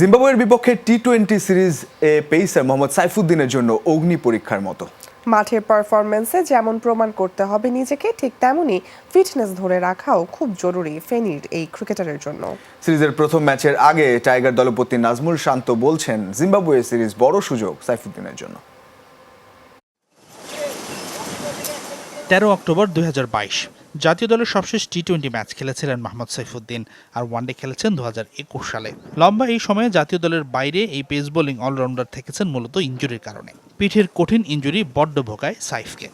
জিম্বাবুয়ের বিপক্ষে T twenty series এ পেসার মোহাম্মদ সাইফুদ্দিনের জন্য অগ্নি পরীক্ষার মতো। মাঠের পারফরমেন্সে যেমন প্রমাণ করতে হবে নিজেকে ঠিক তেমনই ফিটনেস ধরে রাখাও খুব জরুরি ফেনীর এই ক্রিকেটারের জন্য। সিরিজের প্রথম ম্যাচের আগে টাইগার দলপতি নাজমুল শান্ত বলছেন জিম্বাবুয়ে সিরিজ বড় সুযোগ সাইফুদ্দিনের জন্য। তেরো অক্টোবর দুই জাতীয় দলের সবশেষ টি টোয়েন্টি ম্যাচ খেলেছিলেন মোহাম্মদ সাইফুদ্দিন আর ওয়ানডে খেলেছেন দু হাজার একুশ সালে। লম্বা এই সময়ে জাতীয় দলের বাইরে এই পেস বোলিং অলরাউন্ডার থেকেছেন মূলত ইঞ্জুরির কারণে। পিঠের কঠিন ইঞ্জুরি বড্ড ভোগায় সাইফকে।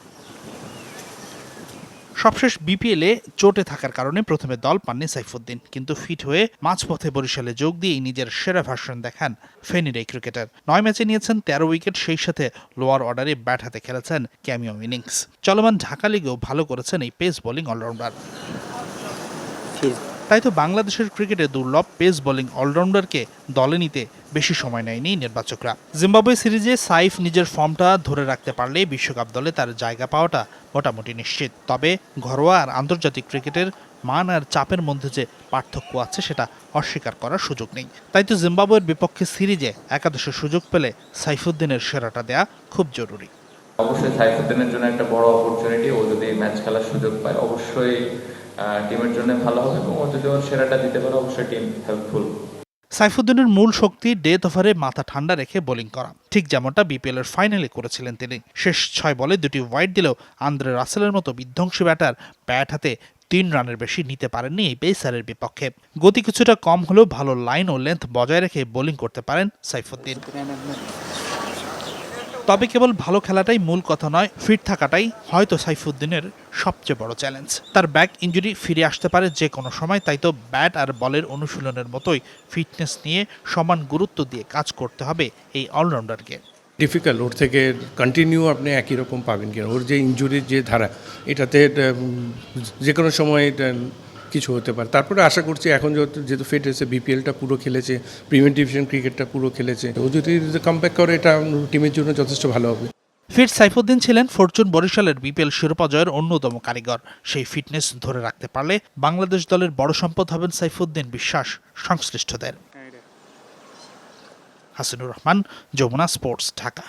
সবশেষ বিপিএলে চোটে থাকার কারণে প্রথমে দল পাননি সাইফুদ্দিন কিন্তু ফিট হয়ে মাঝপথে বরিশালে যোগ দিয়েই নিজের সেরা ভার্সন দেখান ফেনীর এই ক্রিকেটার নয় ম্যাচে নিয়েছেন তেরো উইকেট সেই সাথে লোয়ার অর্ডারে ব্যাট হাতে খেলেছেন ক্যামিও ইনিংস। চলমান ঢাকা লিগেও ভালো করেছেন এই পেস বোলিং অলরাউন্ডার তাই তো বাংলাদেশের ক্রিকেটে দুর্লভ পেস বোলিং অলরাউন্ডারকে দলে নিতে বেশি সময় নেয়নি নির্বাচকরা। জিম্বাবুয়ে সিরিজে সাইফ নিজের ফর্মটা ধরে রাখতে পারলে বিশ্বকাপ দলে তার জায়গা পাওয়াটা মোটামুটি নিশ্চিত। তবে ঘরোয়া আর আন্তর্জাতিক ক্রিকেটের মান আর চাপের মধ্যে যে পার্থক্য আছে সেটা অস্বীকার করার সুযোগ নেই। তাই তো জিম্বাবুয়ের বিপক্ষে সিরিজে একাদশের সুযোগ পেলে সাইফুদ্দিনের সেরাটা দেয়া খুব জরুরি। অবশ্যই সাইফুদ্দিনের জন্য একটা বড় অপরচুনিটি ও যদি ম্যাচ খেলার সুযোগ পায়, অবশ্যই টিমের জন্য ভালো হবে এবং ও যদি ওর সেরাটা দিতে পারে, অবশ্যই টিম হেল্পফুল সাইফুদ্দিনের মূল শক্তি ডেথ ওভারে মাথা ঠান্ডা রেখে বোলিং করা। ঠিক যেমনটা বিপিএল এর ফাইনালে করেছিলেন তিনি। শেষ ছয় বলে দুটি ওয়াইড দিলেও আন্দ্রে রাসেলের মতো বিধ্বংসী ব্যাটার ব্যাট হাতে তিন রানের বেশি নিতে পারেননি এই পেসারের বিপক্ষে। গতি কিছুটা কম হলেও ভালো লাইন ও লেন্থ বজায় রেখে বোলিং করতে পারেন সাইফুদ্দিন। তবে কেবল ভালো খেলাটাই মূল কথা নয় ফিট থাকাটাই হয়তো সাইফুদ্দিনের সবচেয়ে বড় চ্যালেঞ্জ তার ব্যাক ইঞ্জুরি ফিরে আসতে পারে যে কোনো সময়, তাই তো ব্যাট আর বলের অনুশীলনের মতোই ফিটনেস নিয়ে সমান গুরুত্ব দিয়ে কাজ করতে হবে এই অলরাউন্ডারকে ডিফিকাল্ট ওর থেকে কন্টিনিউ আপনি একই রকম পাবেন কিনা? ওর যে ইঞ্জুরির যে ধারা, এটাতে যে কোনো সময় কিছু হতে পারে। তারপরে আশা করছি এখন যেহেতু যেহেতু ফিট হয়েছে বিপিএলটা পুরো খেলেছে প্রিমিয়ার ডিভিশন ক্রিকেটটা পুরো খেলেছে ও যদি কামব্যাক করে, এটা টিমের জন্য যথেষ্ট ভালো হবে। ফিট সাইফুদ্দিন ছিলেন ফরচুন বরিশালের বিপিএল শিরোপা জয়ের অন্যতম কারিগর। সেই ফিটনেস ধরে রাখতে পারলে বাংলাদেশ দলের বড় সম্পদ হবেন সাইফুদ্দিন বিশ্বাস, সংশ্লিষ্টদের। হাসিনুর রহমান, যমুনা স্পোর্টস, ঢাকা।